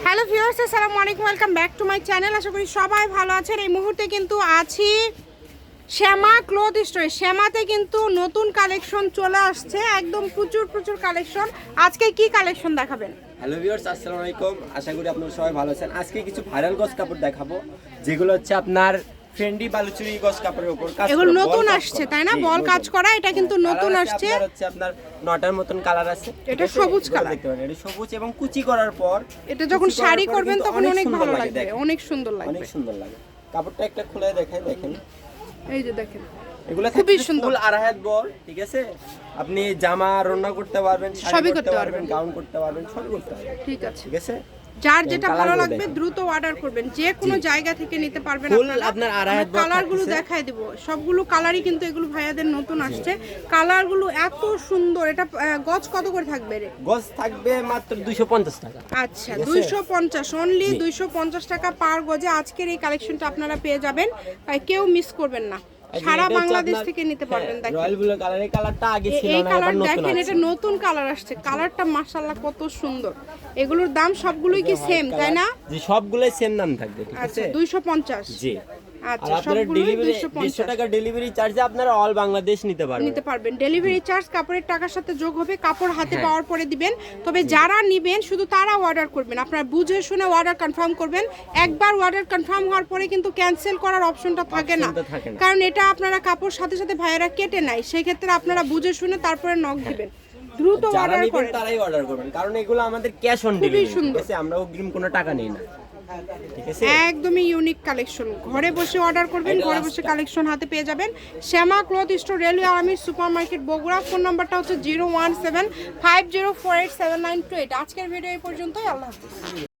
Hello viewers, আসসালামু আলাইকুম, welcome back to my channel. আশা করি সবাই ভালো আছেন। এই মুহূর্তে কিন্তু আছি শ্যামা ক্লোথ স্টোরে। শ্যামাতে কিন্তু নতুন কালেকশন চলে আসছে, একদম প্রচুর প্রচুর কালেকশন। আজকে কি কালেকশন দেখাবেন? হ্যালো ভিউয়ার্স, আসসালামু আলাইকুম। আশা করি আপনারা সবাই ভালো আছেন। আজকে কিছু ভাইরাল গস কাপড় দেখাবো, যেগুলো হচ্ছে আপনার ফ্রেন্ডি বালুচুরি গস কাপড়ের উপর এগুলো নতুন আসছে তাই না? বল কাজ করা এটা কিন্তু নতুন আসছে। হচ্ছে আপনার নটার মতন কালার আছে। এটা সবুজ কালার। দেখতে পারেন। এটা সবুজ এবং কুচি করার পর এটা যখন শাড়ি করবেন তখন অনেক ভালো লাগবে অনেক সুন্দর লাগবে। অনেক সুন্দর লাগে। কাপড়টা একটা খুলে দেখাই দেখেন। এই যে দেখেন এগুলো খুবই সুন্দর। আড়াই হাত বল ঠিক আছে? আপনি জামা রান্না করতে পারবেন শাড়ি সবই করতে করতে পারবেন। গাউন করতে পারবেন সবই করতে পারবেন। ঠিক আছে। ঠিক আছে? যার যেটা ভালো লাগবে দ্রুত অর্ডার করবেন। যে কোনো জায়গা থেকে নিতে পারবেন আপনারা। কালারগুলো। দেখাই দিব। সবগুলো কালারই কিন্তু এগুলো ভাইয়াদের নতুন আসছে। কালারগুলো এত সুন্দর। এটা গজ কত করে থাকবে রে? গজ থাকবে মাত্র দুইশো পঞ্চাশ টাকা। আচ্ছা ঠিক আছে? দুইশো পঞ্চাশ। অনলি জি। দুইশো পঞ্চাশ টাকা পার গজে আজকের এই কালেকশনটা আপনারা পেয়ে যাবেন। তাই কেউ মিস করবেন না। সারা বাংলাদেশ থেকে নিতে পারবেন দেখেন। রয়্যাল ব্লু কালার এই কালারটা আগে ছিল না এই কালার নতুন দেখেন এটা নতুন কালার আসছে। কালারটা মাশাআল্লাহ কত সুন্দর। এগুলোর দাম সবগুলোই কি সেম তাই না? জি সবগুলোই সেম দাম থাকবে ঠিক আচ্ছা আছে? দুইশো পঞ্চাশ। জি। আচ্ছা আপনারা ডেলিভারি দুইশো দেড়শো পঞ্চাশ টাকা ডেলিভারি চার্জে আপনারা অল বাংলাদেশ নিতে পারবেন। নিতে পারবেন। ডেলিভারি চার্জ কাপড়ের টাকার সাথে যোগ হবে কাপড় হাতে হ্যাঁ। পাওয়ার পরে দিবেন। তবে যারা নিবেন শুধু তারা অর্ডার করবেন। আপনারা বুঝে শুনে অর্ডার কনফার্ম করবেন। একবার অর্ডার কনফার্ম হওয়ার পরে কিন্তু ক্যান্সেল করার অপশনটা থাকে না। কারণ এটা আপনারা কাপড় সাথে সাথে ভাইয়েরা কেটে নেয়। সেই ক্ষেত্রে আপনারা বুঝে শুনে তারপরে নক দিবেন। দ্রুত অর্ডার করেন। তারাই অর্ডার করবেন। কারণ এগুলো আমাদের ক্যাশ অন ডেলিভারি আমরা অগ্রিম কোনো টাকা নেই না। একদমই ইউনিক কালেকশন ঘরে বসে অর্ডার করবেন ঘরে বসে কালেকশন হাতে পেয়ে যাবেন। Shyama cloth store railway army super market Bogura. Phone নাম্বারটা হচ্ছে zero one seven five zero four eight seven nine two eight আজকের ভিডিও এই পর্যন্তই আল্লাহ হাফিজ।